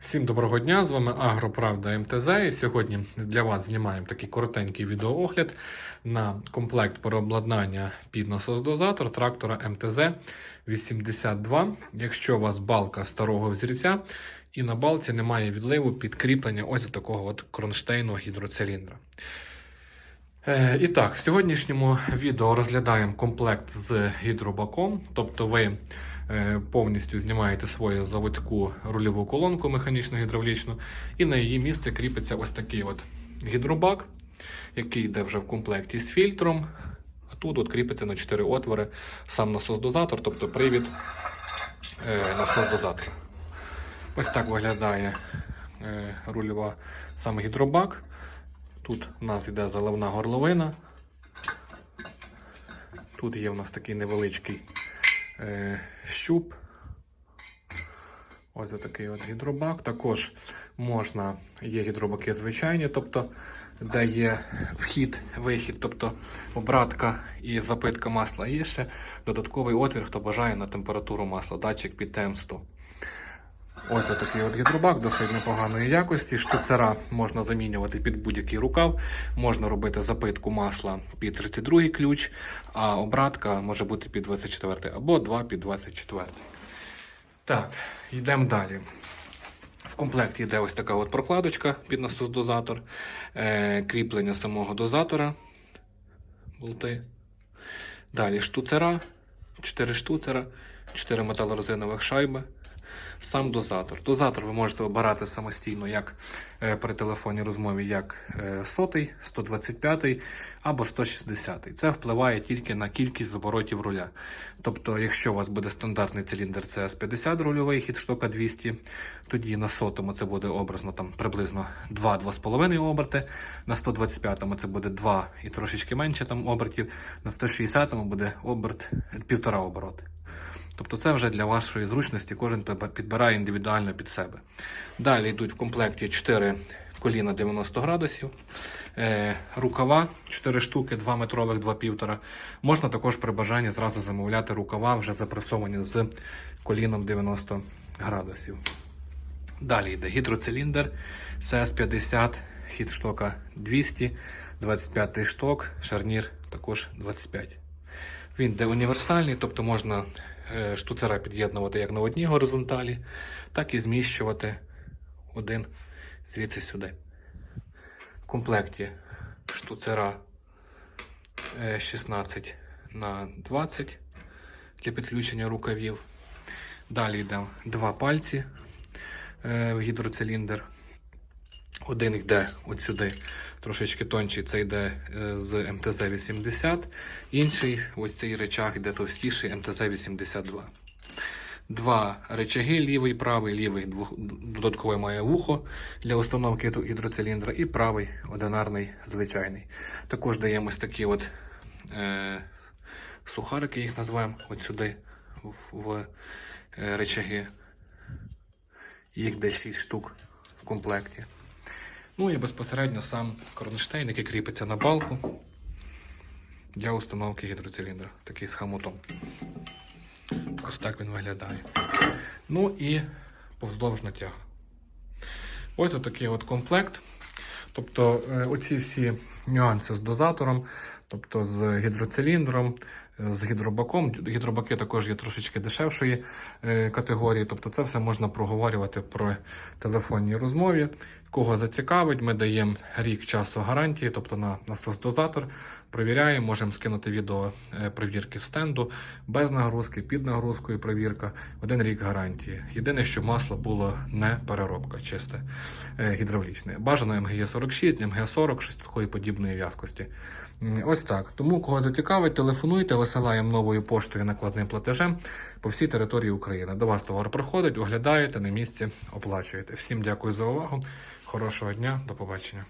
Всім доброго дня! З вами Агроправда МТЗ. І сьогодні для вас знімаємо такий коротенький відеоогляд на комплект переобладнання під насос-дозатор трактора МТЗ 82. Якщо у вас балка старого взірця і на балці немає відливу підкріплення ось такого от кронштейного гідроциліндра. Е, І так, в сьогоднішньому відео розглядаємо комплект з гідробаком, тобто ви повністю знімаєте свою заводську рульову колонку механічно-гідравлічну, і на її місце кріпиться ось такий от гідробак, який йде вже в комплекті з фільтром. А тут от кріпиться на 4 отвори сам насос-дозатор, тобто привід е, насос-дозатора. Ось так виглядає е, рульова саме гідробак. Тут у нас йде заливна горловина. Тут є у нас такий невеличкий е, щуп. Ось такий от гідробак. Також можна, є гідробаки звичайні, тобто, де є вхід, вихід, тобто обратка і запитка масла. Є ще додатковий отвір, хто бажає на температуру масла, датчик під ТМ100. Ось отакий от гідробак досить непоганої якості. Штуцера можна замінювати під будь-який рукав. Можна робити запитку масла під 32 ключ, а обратка може бути під 24 або 2 під 24. Так, йдемо далі. В комплекті йде ось така от прокладочка під насос-дозатор, е, кріплення самого дозатора, болти. Далі штуцера, 4 штуцера, 4 металорезинових шайби. Сам дозатор. Дозатор ви можете обирати самостійно, як е, при телефонній розмові, як е, сотий, 125 або 160. Це впливає тільки на кількість оборотів руля. Тобто, якщо у вас буде стандартний циліндр CS50 рульовий хід штука 200, тоді на сотому це буде образно там приблизно 2-2,5 оберти, на 125 це буде 2 і трошечки менше там обертів, на 160 буде оберт 1,5 обороти. Тобто це вже для вашої зручності кожен підбирає індивідуально під себе. Далі йдуть в комплекті 4 коліна 90 градусів, е, рукава 4 штуки, 2 метрових, 2,5. Можна також при бажанні зразу замовляти рукава, вже запресовані з коліном 90 градусів. Далі йде гідроциліндр CS50, хід штока 200, 25 шток, шарнір також 25. Він де універсальний, тобто можна штуцера під'єднувати як на одній горизонталі, так і зміщувати один звідси сюди. В комплекті штуцера е, 16 на 20 для підключення рукавів. Далі йде два пальці е, в гідроциліндр. Один йде от сюди, трошечки тонший, це йде е, з МТЗ-80, інший, ось цей речах йде товстіший МТЗ-82. Два речаги, лівий, правий, лівий додаткове має вухо для установки гідроциліндра, і правий одинарний звичайний. Також даємо ось такі от е, сухарики, їх називаємо от сюди в, в е, речаги. Їх десь 6 штук в комплекті. Ну і безпосередньо сам кронштейн, який кріпиться на балку для установки гідроциліндра, такий з хамутом. Ось так він виглядає. Ну і повздовжна тяга. Ось отакий от комплект. Тобто е, оці всі нюанси з дозатором, тобто з гідроциліндром, е, з гідробаком. Гідробаки також є трошечки дешевшої е, категорії. Тобто це все можна проговорювати про телефонній розмові. Кого зацікавить, ми даємо рік часу гарантії, тобто на насос-дозатор. Провіряємо, можемо скинути відео перевірки стенду без нагрузки, під нагрузкою перевірка, один рік гарантії. Єдине, що масло було не переробка, чисте гідравлічне. Бажано МГЄ 46, МГ 40, щось такої подібної в'язкості. Ось так. Тому, кого зацікавить, телефонуйте, висилаємо новою поштою накладним платежем по всій території України. До вас товар проходить, оглядаєте на місці, оплачуєте. Всім дякую за увагу. Хорошого дня, до побачення.